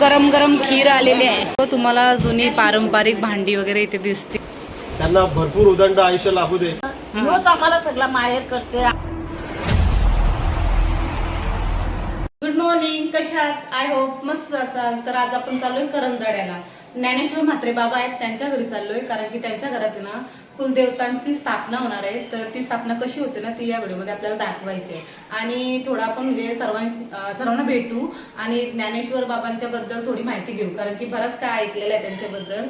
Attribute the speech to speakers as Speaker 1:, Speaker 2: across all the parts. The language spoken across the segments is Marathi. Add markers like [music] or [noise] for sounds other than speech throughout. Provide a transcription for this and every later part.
Speaker 1: गरम गरम खीर आलेली आहे. तो तुम्हाला जुनी पारंपरिक भांडी वगैरे इथे दिसते
Speaker 2: त्यांना भरपूर उदंड आयुष्य लाभू दे.
Speaker 3: आम्हाला सगळा माहेर करते.
Speaker 1: गुड मॉर्निंग कशात आय होप मस्त असाल. तर आज आपण चाललोय करंजाड्याला. ज्ञानेश्वर म्हात्रे बाबा आहेत त्यांच्या घरी चाललोय कारण की त्यांच्या घरात आहे ना कुलदेवतांची स्थापना होणार आहे. तर ती स्थापना कशी होते ना ती या व्हिडिओमध्ये आपल्याला दाखवायची आहे. आणि थोडं आपण म्हणजे सर्वां सर्वांना भेटू आणि ज्ञानेश्वर बाबांच्या बद्दल थोडी माहिती घेऊ. कारण की बरंच काय ऐकलेलं आहे त्यांच्याबद्दल.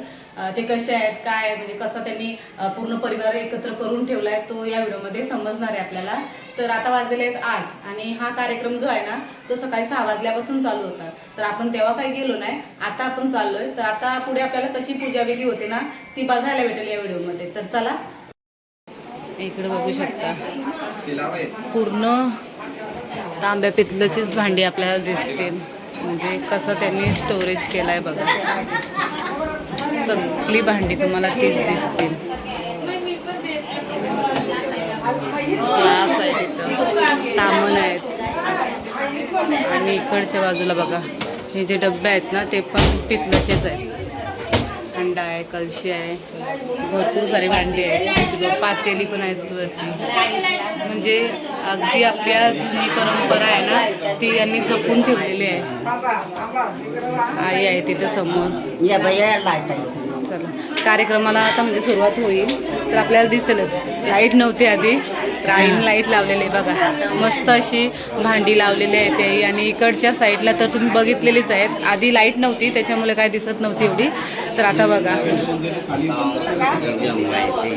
Speaker 1: ते कसे आहेत काय म्हणजे कसा त्यांनी पूर्ण परिवार एकत्र करून ठेवलाय तो या व्हिडिओमध्ये समजणार आहे आपल्याला. तर आता वाजलेले आहेत आठ आणि हा कार्यक्रम जो आहे ना तो सकाळी सहा वाजल्यापासून चालू होता. तर आपण तेव्हा काही गेलो नाही आता आपण चाललोय. तर आता पुढे आपल्याला कशी पूजाविधी होते ना ती बघायला भेटेल या व्हिडिओमध्ये. तर चला. इकडे बघू शकता. पूर्ण तांब्या पितलचीच भांडी आपल्याला दिसतील. म्हणजे कसं त्यांनी स्टोरेज केलाय बघा. सगळी भांडी तुम्हाला तीच दिसतील. ग्लास आहे तिथं तामण आहेत. आणि इकडच्या बाजूला बघा हे जे डबे आहेत ना ते पण पितलाचेच आहेत. अंडा आहे कलशी आहे. भरपूर सारी भांडी आहेत. पातेली पण आहेत वरती. म्हणजे अगदी आपल्या जुनी परंपरा आहे ना ती यांनी जपून ठेवलेली आहे. आई आहे तिथे समोर.
Speaker 3: या भैया लाइट आहे.
Speaker 1: चला. कार्यक्रमाला आता म्हणजे सुरुवात होईल. तर आपल्याला दिसेलच. लाइट नव्हती आधी. तर आईने लाइट लावलेली आहे बघा. मस्त अशी भांडी लावलेली आहे ते आणि इकडच्या साईडला तर तुम्ही बघितलेलीच आहेत. आधी लाइट नव्हती त्याच्यामुळे काय दिसत नव्हती एवढी. तर आता बघा.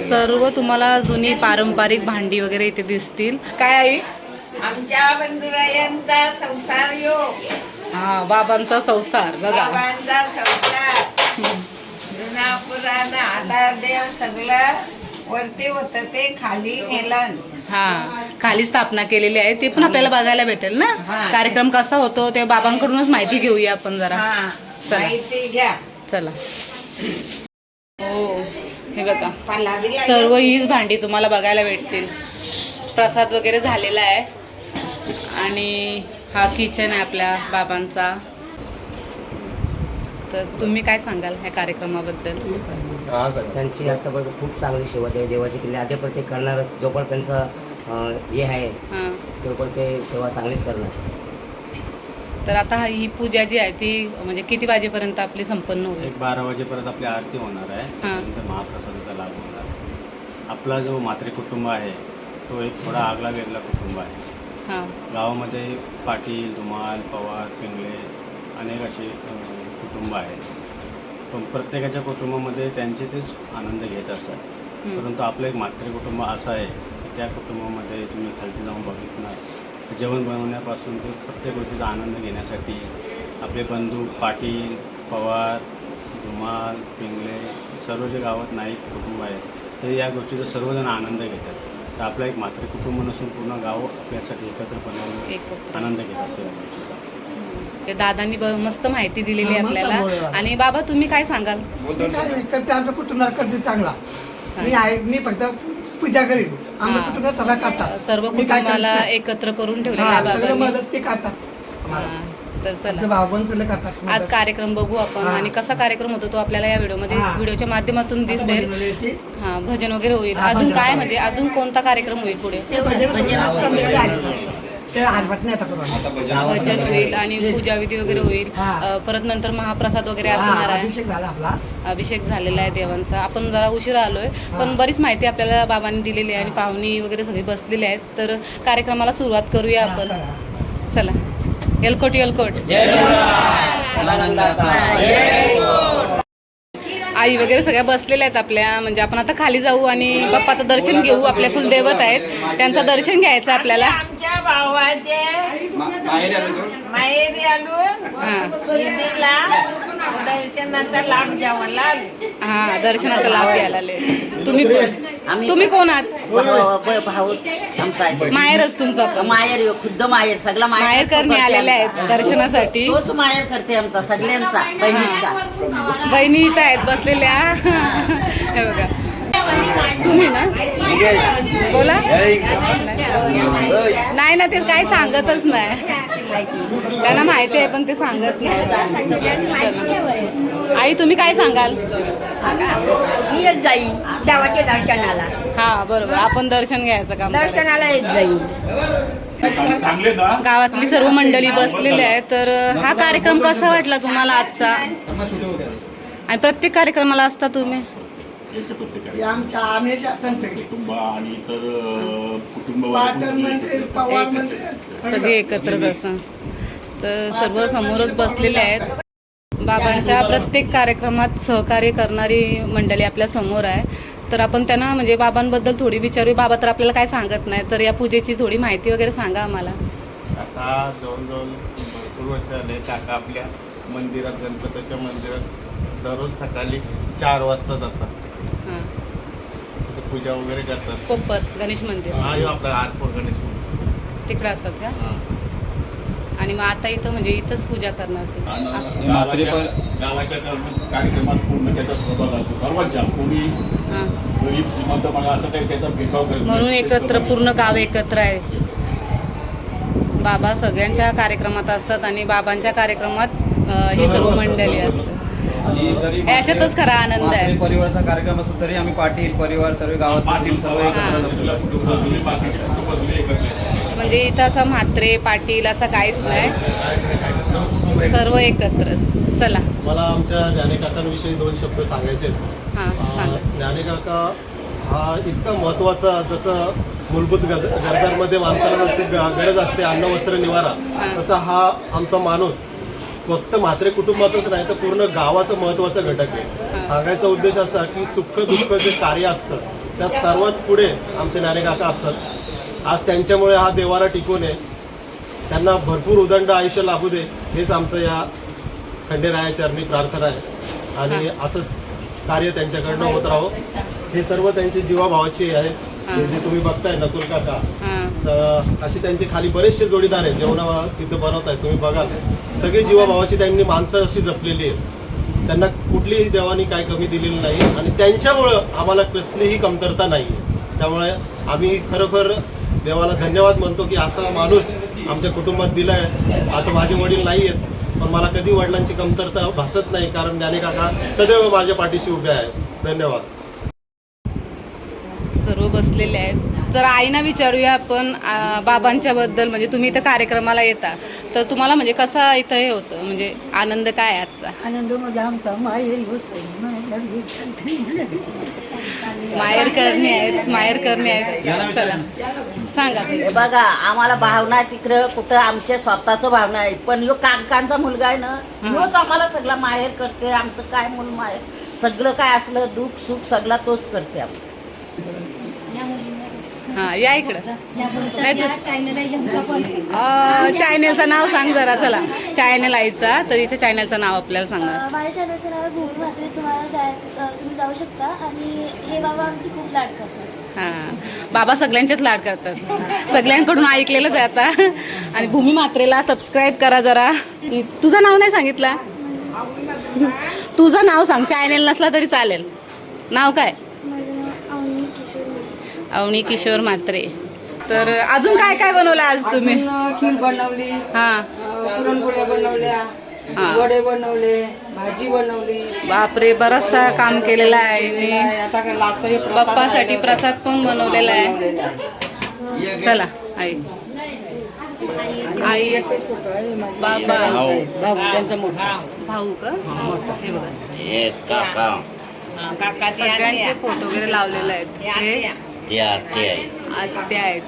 Speaker 1: सर्व तुम्हाला जुनी पारंपरिक भांडी वगैरे इथे दिसतील. काय आई?
Speaker 4: आमच्या बंधुरायांचा संसार योग
Speaker 1: हा बाबांचा संसार बघा.
Speaker 4: बाबांचा संसार. जुना पुराण आधार देव सगळं वरती होत ते खाली नेलन
Speaker 1: हा खाली स्थापना केलेली आहे. ते पण आपल्याला बघायला भेटेल ना?
Speaker 4: हा.
Speaker 1: कार्यक्रम कसा होतो ते बाबांकडूनच माहिती घेऊया आपण जरा.
Speaker 4: हा
Speaker 1: चला.
Speaker 4: माहिती घ्या.
Speaker 1: चला. हो हे बघा. सर्व हीच भांडी तुम्हाला बघायला भेटतील. प्रसाद वगैरे झालेला आहे. आणि हा किचन आहे आपल्या बाबांचा. तर तुम्ही काय सांगाल ह्या कार्यक्रमाबद्दल?
Speaker 5: त्यांची आतापर्यंत खूप चांगली सेवा आहे देवाची केली. आधी पण ते करणारच जोपर्यंत त्यांचं अं, हे आहे
Speaker 1: हां.
Speaker 5: तोपर्यंत ते सेवा चांगलीच करणार.
Speaker 1: तर आता हा- पूजा जी आहे ती म्हणजे किती वाजेपर्यंत आपली संपन्न होईल?
Speaker 6: एक बारा वाजेपर्यंत आपली आरती होणार आहे. त्यानंतर महाप्रसादाचा लाभ होणार आहे. आपला जो मात्रे कुटुंब आहे तो एक थोडा आगळा वेगळा कुटुंब आहे.
Speaker 1: हां.
Speaker 6: गावामध्ये पाटील धुमाल पवार पिंगळे अनेक असे कुटुंब आहेत. पण प्रत्येकाच्या कुटुंबामध्ये त्यांचे तेच आनंद घेत असतात. परंतु आपलं एक मात्र कुटुंब असं आहे की त्या कुटुंबामध्ये तुम्ही खालती जाऊन बघितणार जेवण बनवण्यापासून ते प्रत्येक गोष्टीचा आनंद घेण्यासाठी आपले बंधू पाटील पवार धुमाल पिंगळे सर्व जे गावात नाईक कुटुंब आहेत ते या गोष्टीचा सर्वजण आनंद घेतात. तर आपलं एक मात्र कुटुंब नसून पूर्ण गाव आपल्यासाठी एकत्रपणे
Speaker 1: एकत्र.
Speaker 6: आनंद घेत असतो या गोष्टीचा.
Speaker 1: ते दादांनी ब- मस्त माहिती दिलेली आहे आपल्याला आणि बाबा तुम्ही काय सांगाल
Speaker 7: मी काय नाही करते आमचा कुटुंबाला करते चांगला मी आहे मी फक्त पूजा करीन आमच्या
Speaker 1: हा.
Speaker 7: कुटुंबात सगळा काढतात
Speaker 1: सर्व
Speaker 7: मी काय करत
Speaker 1: कुटुंबाला. एकत्र करून ठेवलेलं
Speaker 7: हा,
Speaker 1: आहे
Speaker 7: सगळं
Speaker 1: बाबांनी
Speaker 7: मदत ते काढतात आम्हाला.
Speaker 1: हां, तर
Speaker 7: आमचे
Speaker 1: चला
Speaker 7: भाऊ बहीण सगळे करतात
Speaker 1: आज
Speaker 7: मदत.
Speaker 1: कार्यक्रम बघू आपण
Speaker 7: हा.
Speaker 1: आणि कसा कार्यक्रम होतो तो आपल्याला या व्हिडिओमध्ये
Speaker 7: हा.
Speaker 1: व्हिडिओच्या माध्यमातून
Speaker 7: आता
Speaker 1: दिसेल
Speaker 7: भजन वगैरे ते-
Speaker 1: हा भजन वगैरे होईल
Speaker 7: हा,
Speaker 1: अजून
Speaker 7: भजन
Speaker 1: काय
Speaker 7: वगैरे.
Speaker 1: म्हणजे अजून कोणता कार्यक्रम होईल पुढे
Speaker 7: ते भजन संध्याकाळी. ते नाही आता.
Speaker 1: भजन होईल आणि पूजाविधी वगैरे होईल.
Speaker 7: हा.
Speaker 1: अ, परत नंतर महाप्रसाद वगैरे
Speaker 7: हा,
Speaker 1: असणार आहे.
Speaker 7: अभिषेक झाला आपला.
Speaker 1: अभिषेक झालेला आहे देवांचा. आपण जरा उशिरा आलोय पण बरीच माहिती आपल्याला बाबांनी दिलेली आहे आणि पाहुणी वगैरे सगळी बसलेली आहेत. तर कार्यक्रमाला सुरुवात करूया आपण.
Speaker 7: करा.
Speaker 1: चला. एलकोट एलकोट आई वगैरे सगळ्या बसलेल्या आहेत आपल्या. म्हणजे आपण आता खाली जाऊ आणि बाप्पाचं दर्शन घेऊ आपल्या कुलदेवत आहेत. त्यांचं दर्शन घ्यायचं आपल्याला.
Speaker 4: आमच्या भावाचे माहेरी आलो
Speaker 1: हा.
Speaker 4: दिदीला दर्शनाचा लाभ घ्यावा लाग
Speaker 1: हा दर्शनाचा लाभ घ्यायला आले. तुम्ही कोण? तुम्ही कोण आहात?
Speaker 3: भाऊ भाऊ आमचा आहे.
Speaker 1: माहेरच तुमचा? पण.
Speaker 3: माहेर यो, खुद्द माहेर सगळा
Speaker 1: माहेर करणे आलेले आहेत दर्शनासाठी.
Speaker 3: तोच माहेर करते आमचा सगळ्यांचा बहिणीचा.
Speaker 1: बहिणी इथं आहेत बसलेल्या. हे बघा. तुम्ही ना? बोला. नाही ना ते काय सांगतच नाही. त्यांना माहिती आहे पण ते सांगत नाही.
Speaker 4: सगळ्याची माहिती आहे.
Speaker 1: आई तुम्ही काय सांगाल?
Speaker 4: मी येत जाईन देवाच्या दर्शनाला.
Speaker 1: हा बरोबर. आपण दर्शन घ्यायचं काम.
Speaker 4: दर्शनाला येत जाईन
Speaker 1: गावातली सर्व मंडळी बसलेली आहे तर हा कार्यक्रम कसा वाटला तुम्हाला आजचा? आणि प्रत्येक कार्यक्रमाला असता तुम्ही?
Speaker 7: हे आमच्या सण सगळे.
Speaker 8: कुटुंब आणि इतर कुटुंब
Speaker 7: पाटण मंदिर पवार मंदिर
Speaker 1: सगळे एकत्रच असतात. तर सर्व समोरच बसलेले आहेत. बाबांच्या प्रत्येक कार्यक्रमात सहकार्य करणारी मंडळी आपल्यासमोर आहे. तर आपण त्यांना म्हणजे बाबांबद्दल थोडी विचारू बाबा तर आपल्याला काय सांगत नाही तर या पूजेची थोडी माहिती वगैरे सांगा आम्हाला.
Speaker 2: काका जवळजवळ भरपूर वर्ष आले काका आपल्या मंदिरात गणपतीच्या मंदिरात दररोज सकाळी चार वाजता जातात. तिथे पूजा वगैरे करतात.
Speaker 1: कोपर गणेश मंदिर.
Speaker 2: हा आपला आरपूर गणेश मंदिर.
Speaker 1: तिकडे असतात का?
Speaker 2: हा.
Speaker 1: आणि मग आता इथं म्हणजे इथंच पूजा करणार ते.
Speaker 8: आणि गावाच्या गावाच्या कर्म- कार्यक्रमात पूर्ण त्याचा सहभाग असतो. सर्वांच्या कोणी
Speaker 1: हां.
Speaker 8: गरीब श्रीमंत मला असं काही त्याचा भेदभाव करत नाही.
Speaker 1: म्हणून एकत्र पूर्ण गाव एकत्र आहे. बाबा सगळ्यांच्या कार्यक्रमात असतात आणि बाबांच्या कार्यक्रमात अं, ही सर्व मंडळी असतात.
Speaker 9: आणि जरी
Speaker 1: याच्यातच खरा आनंद आहे.
Speaker 9: म्हात्रे परिवाराचा कार्यक्रम असतो तरी आम्ही पाटील परिवार सर्व गावात
Speaker 8: पाटील
Speaker 9: सर्व एकत्र.
Speaker 1: म्हणजे इथं असं म्हात्रे पाटील असं काहीच नाही.
Speaker 2: सर्व
Speaker 1: एकत्र. चला.
Speaker 2: मला आमच्या ज्ञाने काकांविषयी दोन शब्द सांगायचे आहेत.
Speaker 1: हां सांगा.
Speaker 2: अं, ज्ञाने काका हा इतका महत्त्वाचा जसं मूलभूत गज गरजांमध्ये माणसाला जशी ग- गरज असते अन्न वस्त्र निवारा तसा हा आमचा माणूस. फक्त म्हात्रे कुटुंबाचंच नाही तर पूर्ण गावाचं महत्त्वाचा घटक आहे. सांगायचा उद्देश असा की सुख दुःख जे कार्य असतं त्या सर्वात पुढे आमचे ज्ञाने काका असतात. आज त्यांच्यामुळे हा देवारा टिकून आहे. त्यांना भरपूर उदंड आयुष्य लाभू दे हेच आमचं या खंडेराया चरणी प्रार्थना आहे. आणि असंच कार्य त्यांच्याकडनं होत राहो. हे सर्व त्यांची जीवाभावाची आहे. हे. जे तुम्ही बघताय नकुल काका स- असे त्यांचे खाली बरेचसे जोडीदार आहेत जेवणा तिथं बनवत आहेत तुम्ही बघाल. सगळी जीवाभावाची त्यांनी माणसं अशी जपलेली आहेत. त्यांना कुठलीही देवानी काय कमी दिलेली नाही आणि त्यांच्यामुळं आम्हाला कसलीही कमतरता नाही त्यामुळे आम्ही खरोखर देवाला धन्यवाद म्हणतो की असा माणूस आमच्या कुटुंबात दिला आहे आता माझे वडील नाही आहेत पण मला कधी वडिलांची कमतरता भासत नाही कारण ज्ञाने काका सदैव माझ्या पाठीशी उभे आहेत. धन्यवाद.
Speaker 1: बसलेले आहेत. तर आईना विचारूया आपण बाबांच्या बद्दल. म्हणजे तुम्ही इथं कार्यक्रमाला येता. तर तुम्हाला म्हणजे कसा इथं हे होतं? म्हणजे आनंद काय आजचा?
Speaker 4: आनंदमध्ये आमचा माहेर होतो. [laughs]
Speaker 1: माहेर करणे आहेत. माहेर करणे आहेत. चला. सांगा.
Speaker 3: हे बघा आम्हाला भावना तिकडं. कुठं आमच्या स्वतःच भावना आहे. पण यो काकांचा मुलगा आहे ना योच आम्हाला सगळा माहेर करते. आमचं काय मूल माहेर? सगळं काय असलं दुःख सुख सगळा तोच करते आम्ही.
Speaker 1: हा या इकडं. नाही तर- अं, चॅनेलचं नाव सांग जरा चला. चॅनेल आईचा तर इथे चॅनेलचं नाव आपल्याला सांगा.
Speaker 10: माझ्या चॅनलचं नाव आहे भूमी म्हात्रे तुम्हाला जायचं तुम्ही जाऊ शकता. आणि हे बाबा आमचे खूप लाड करतात.
Speaker 1: हा. बाबा सगळ्यांचेच लाड करतात. सगळ्यांकडून ऐकलेलंच आहे आता. आणि भूमी मात्रेला सबस्क्राईब करा जरा. तुझं नाव नाही सांगितलं? तुझं नाव सांग. चॅनेल नसला तरी चालेल. नाव काय?
Speaker 10: अवनी किशोर
Speaker 1: म्हात्रे. तर अजून काय काय बनवलं आज तुम्ही?
Speaker 4: खीर बनवली
Speaker 1: हा.
Speaker 4: पुरणपोळ्या बनवल्या
Speaker 1: हा.
Speaker 4: वडे बनवले भाजी बनवली.
Speaker 1: बापरे बराचसा काम केलेलं आहे बाप्पासाठी प्रसाद पण बनवलेला आहे. चला आई. आई बाबा.
Speaker 4: भाऊ. त्यांचा मोठा
Speaker 1: भाऊ का? हे. बघा. सगळ्यांचे फोटो वगैरे लावलेले आहेत. हे आत्या आहेत.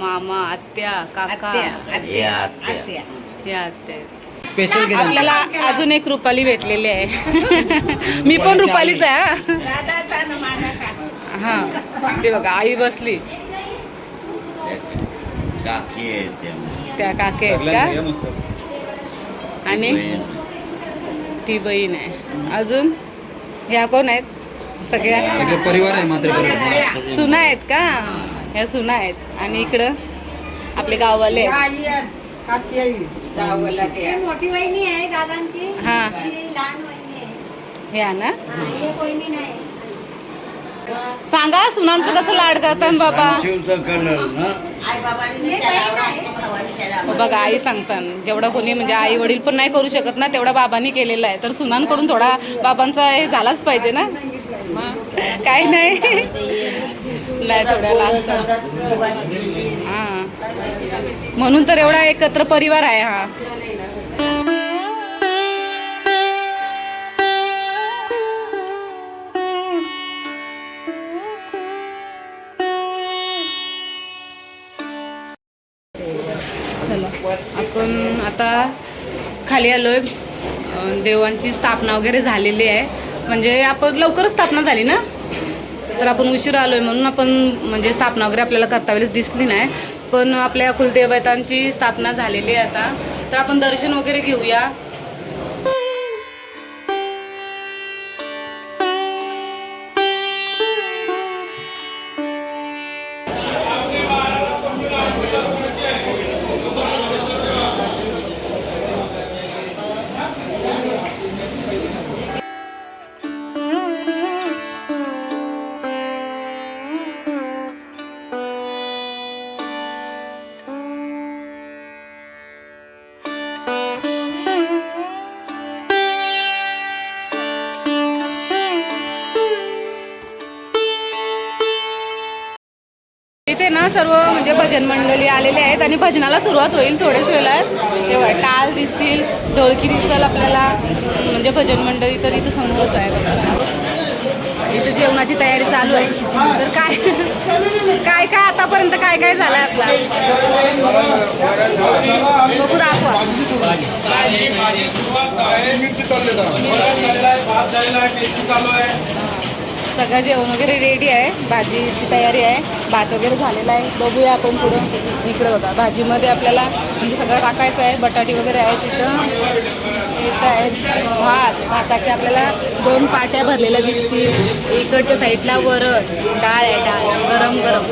Speaker 1: मामा आत्या काका. हे आत्या. आहेत.
Speaker 9: स्पेशल केलं
Speaker 1: आपल्याला अजून एक रुपाली भेटलेली आहे. [laughs] मी पण रुपालीच आहे हा. हा. ते बघा आई बसली. त्या. काकी आहेत
Speaker 9: सगळ्यांना
Speaker 1: का
Speaker 9: मस्त.
Speaker 1: आणि ती बहीण आहे. अजून? ह्या कोण आहेत? सगळ्या?
Speaker 9: सगळे परिवार आहे मात्र
Speaker 1: सुना आहेत का? ह्या सुना आहेत. आणि इकडं आपले गाववाले आहेत.
Speaker 10: मोठी वहिनी आहे दादांची.
Speaker 1: हा.
Speaker 10: ही लहान वहिनी आहे.
Speaker 1: ह्या ना?
Speaker 10: हा, हे वहिनी नाही.
Speaker 1: सांगा सुनांचं कसं लाड करतात बाबा? बघा आई सांगतात जेवढा कोणी म्हणजे आई वडील पण नाही करू शकत ना तेवढा बाबांनी केलेला आहे. तर सुनांकडून थोडा बाबांचा हे झालाच पाहिजे ना? काही नाही. नाही हा. म्हणून तर एवढा एकत्र परिवार आहे हा. चला आपण आता खाली आलोय. देवांची स्थापना वगैरे झालेली आहे. म्हणजे आपण लवकरच स्थापना झाली ना? तर आपण उशीर आलोय म्हणून आपण म्हणजे स्थापना वगैरे आपल्याला करता वेळेस दिसली नाही. पण आपल्या कुलदेवतांची स्थापना झालेली आहे आता. तर आपण दर्शन वगैरे घेऊया. आलेले आहेत आणि भजनाला सुरुवात होईल थोड्याच वेळात. तेव्हा टाल दिसतील ढोलकी दिसल आपल्याला. म्हणजे भजन मंडळी तर इथं समोरच आहे बघा. इथे जेवणाची तयारी चालू आहे. तर काय काय काय आतापर्यंत काय काय झालंय आपला? बघू दाखवा. सगळं जेवण वगैरे रेडी आहे. भाजीची तयारी आहे. भात वगैरे झालेला आहे. बघूया आपण पुढं. इकडे बघा. भाजीमध्ये आपल्याला म्हणजे सगळं टाकायचं आहे. बटाटी वगैरे आहे तिथं येत आहेत भात. भाताचे आपल्याला दोन पाट्या भरलेल्या दिसतील. इकडच्या साईडला वरण. डाळ आहे डाळ. गरम गरम.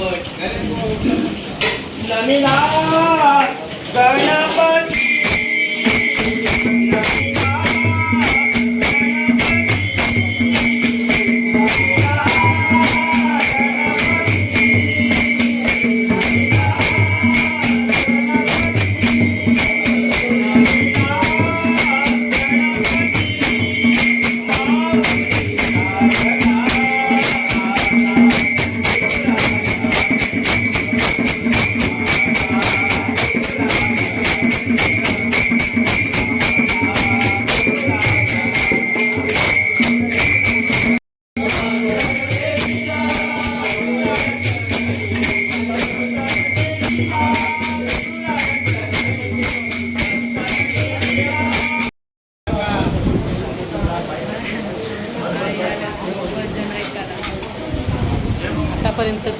Speaker 1: आता आतापर्यंत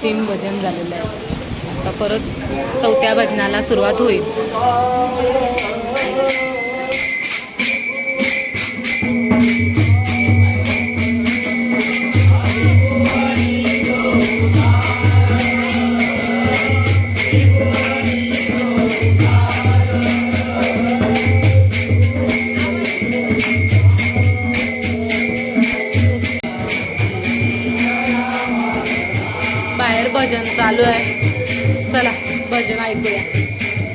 Speaker 1: तीन भजन झालेलं आहे आता परत चौथ्या भजनाला सुरुवात होईल. चालू आहे. चला भजन ऐकूया.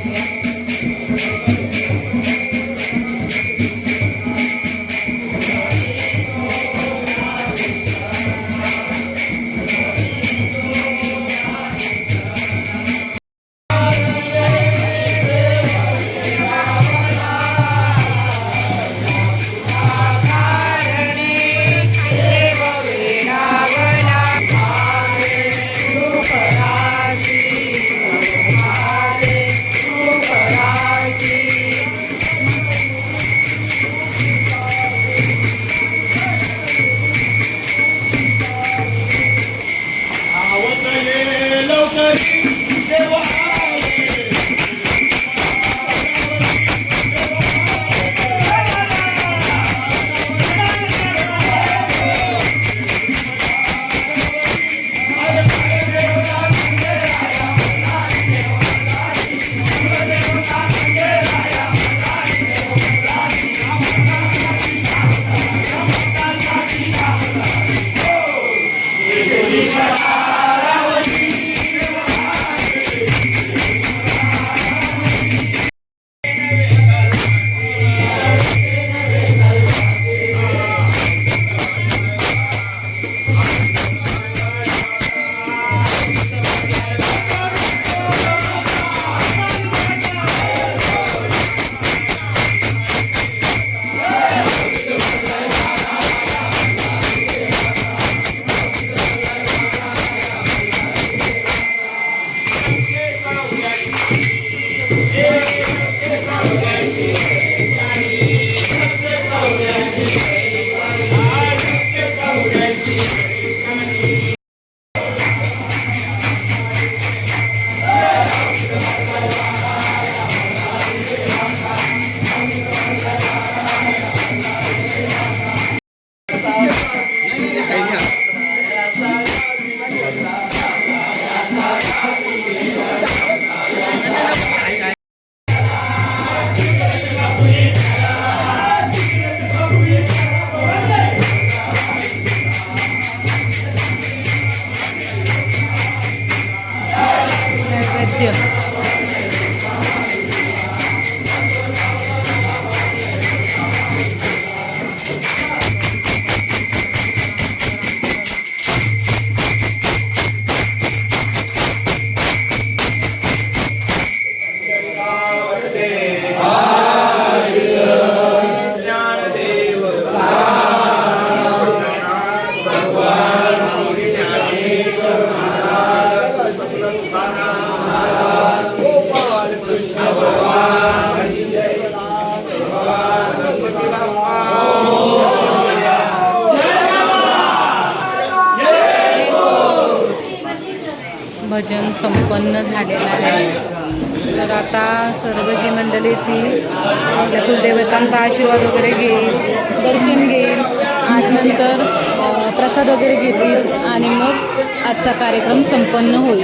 Speaker 1: वगैरे घेतील आणि मग आजचा कार्यक्रम संपन्न होईल.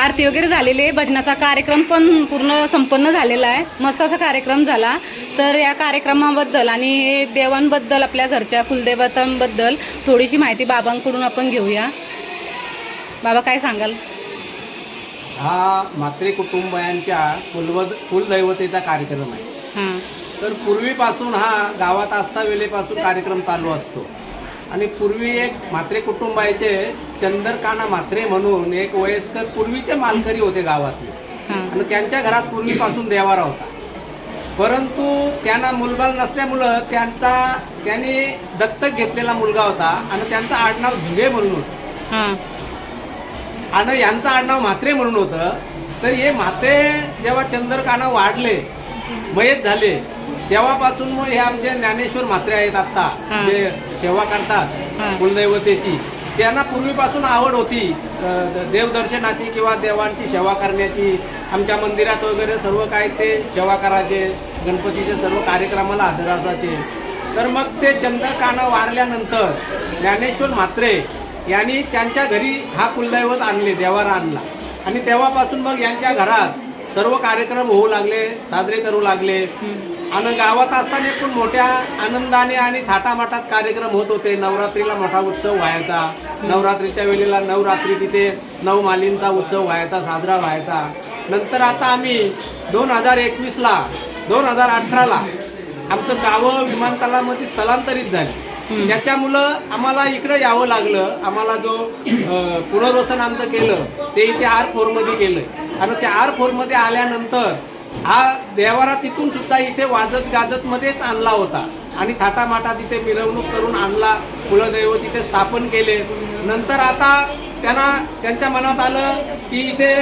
Speaker 1: आरती वगैरे झालेली आहे. भजनाचा कार्यक्रम पण पूर्ण संपन्न झालेला आहे. मस्त असा कार्यक्रम झाला. तर या कार्यक्रमाबद्दल आणि हे देवांबद्दल आपल्या घरच्या कुलदेवतांबद्दल थोडीशी माहिती बाबांकडून आपण घेऊया. बाबा काय सांगाल?
Speaker 11: हा म्हात्रे कुटुंबियांच्या कुलवद कुलदैवतेचा कार्यक्रम आहे. तर पूर्वीपासून हा गावात असता वेळेपासून कार्यक्रम चालू असतो. आणि पूर्वी एक म्हात्रे कुटुंबाचे चंदरकाना म्हात्रे म्हणून एक वयस्कर पूर्वीचे मालकरी होते गावातले. आणि त्यांच्या घरात पूर्वीपासून देवारा होता. परंतु त्यांना मुलबाल नसल्यामुळं त्यांचा त्यांनी दत्तक घेतलेला मुलगा होता आणि त्यांचं आडनाव भिंगे म्हणून होतं.
Speaker 1: हां.
Speaker 11: आणि यांचं आडनाव म्हात्रे म्हणून होतं. तर हे म्हात्रे जेव्हा चंद्रकाना वाढले मयत झाले तेव्हापासून मग हे आमचे ज्ञानेश्वर म्हात्रे आहेत आता. जे सेवा. करतात कुलदैवतेची. त्यांना पूर्वीपासून आवड होती देवदर्शनाची किंवा देवांची सेवा करण्याची. आमच्या मंदिरात वगैरे सर्व काय ते सेवा करायचे गणपतीचे सर्व कार्यक्रमाला हजर असायचे. तर मग ते चंद्रकाना वारल्यानंतर ज्ञानेश्वर म्हात्रे यांनी त्यांच्या घरी हा कुलदैवत आणले देवारा आणला. आणि तेव्हापासून मग यांच्या घरात सर्व कार्यक्रम होऊ लागले साजरे करू लागले. आणि गावात असताना पण मोठ्या आनंदाने आणि थाटामाटात कार्यक्रम होत होते. नवरात्रीला मोठा उत्सव व्हायचा. नवरात्रीच्या वेळेला नवरात्री तिथे नऊ मालींचा उत्सव व्हायचा साजरा व्हायचा. नंतर आता आम्ही दोन हजार एकवीसला दोन हजार अठराला आमचं गावं विमानतळामध्ये स्थलांतरित झाली. त्याच्यामुळं आम्हाला इकडं यावं लागलं. आम्हाला जो पुनर्वसन आमचं केलं ते इथे आर फोरमध्ये केलं आणि त्या आर फोरमध्ये आल्यानंतर हा देवारा तिथून सुद्धा इथे वाजत गाजत मध्येच आणला होता. आणि थाटामाटा तिथे मिरवणूक करून आणला कुलदैव तिथे स्थापन केले. नंतर आता त्यांना त्यांच्या मनात आलं की इथे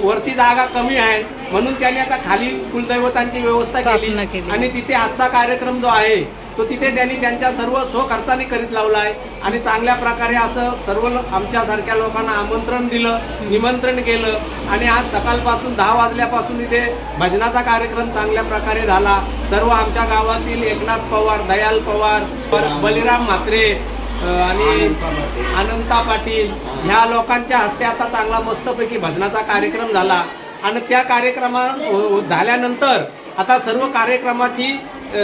Speaker 11: वरती जागा कमी आहे. म्हणून त्यांनी आता खाली कुलदैवतांची व्यवस्था केली. आणि तिथे आजचा कार्यक्रम जो आहे तो तिथे त्यांनी त्यांच्या सर्व स्वखर्चाने करीत लावला आहे आणि चांगल्या प्रकारे असं सर्व आमच्यासारख्या लोकांना आमंत्रण दिलं निमंत्रण केलं. आणि आज सकाळपासून दहा वाजल्यापासून इथे भजनाचा कार्यक्रम चांगल्या प्रकारे झाला. सर्व आमच्या गावातील एकनाथ पवार दयाल पवार बलिराम म्हात्रे आणि अनंता पाटील ह्या लोकांच्या हस्ते आता चांगला मस्तपैकी भजनाचा कार्यक्रम झाला. आणि त्या कार्यक्रमा झाल्यानंतर आता सर्व कार्यक्रमाची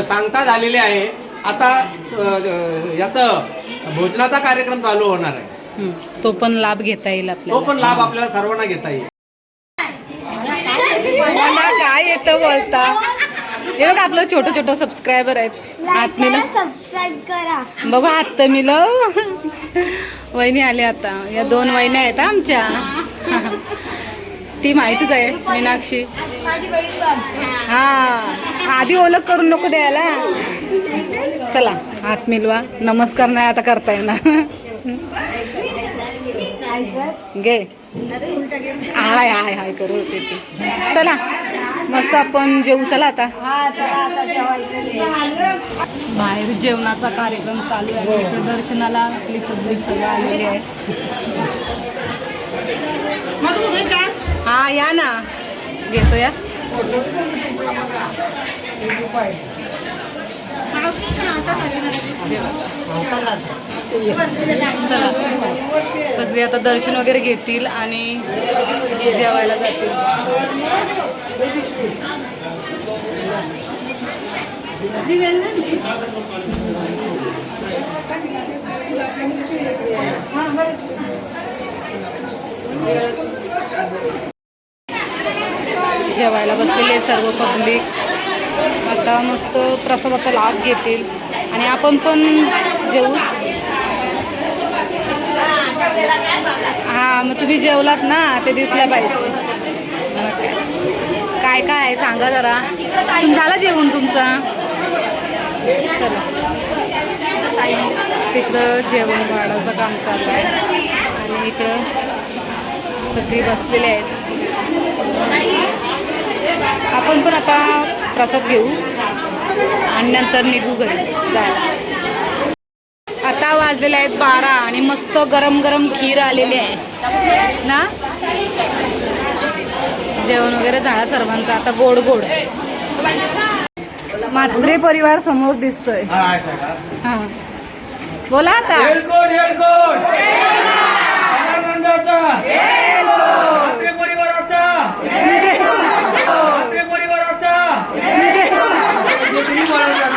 Speaker 11: सांगता झालेली आहे. आता याचं भोजनाचा कार्यक्रम चालू होणार आहे.
Speaker 1: हं. तो पण लाभ घेता येईल
Speaker 11: तो
Speaker 1: आपल्याला
Speaker 11: पण लाभ आपल्याला सर्वांना घेता येईल.
Speaker 1: मला काय येतं बोलता? हे बघ आपलं छोटं छोटं सबस्क्रायबर आहेत हात मिलं.
Speaker 10: सबस्क्राईब करा.
Speaker 1: बघू हात तर मिलं. वहिनी आले आता. या दोन वहिनी आहेत आमच्या. ती माहितीच आहे मीनाक्षी. हा. आधी ओळख करून नको द्यायला. चला हात मिलवा. नमस्कार नाही आता करता येणार. घे. हाय हाय हाय करू होते ते. चला मस्त आपण जेऊ. चला आता. बाहेर जेवणाचा कार्यक्रम चालू आहे. प्रदर्शनाला दर्शनाला आपली पब्लिक सगळं आलेली आहे. हा या ना. घेतो या. चला. सगळे आता दर्शन वगैरे घेतील आणि जेवायला जातील. जेवायला बसलेले सर्व पब्लिक आता मस्त प्रसादाचा लाभ घेतील. आणि आपण पण जेवू. हां मग तुम्ही जेवलात ना ते दिसलं पाहिजे. काय. काय आहे सांगा जरा. तुम झाला जेवण तुमचा? चला. तिकडं जेवण वाढायचं काम चालू आहे. आणि इकडं सगळी बसलेले आहेत. आपण पण आता प्रसाद घेऊ आणि नंतर निघू घरी. जायला आता वाजलेले आहेत बारा आणि मस्त गरम गरम खीर आलेली आहे. ना? जेवण वगैरे झालं सर्वांचं. आता गोड गोड. म्हात्रे परिवार समोर दिसतोय. हा बोला आता.
Speaker 11: आनंदाचा. 말합니다.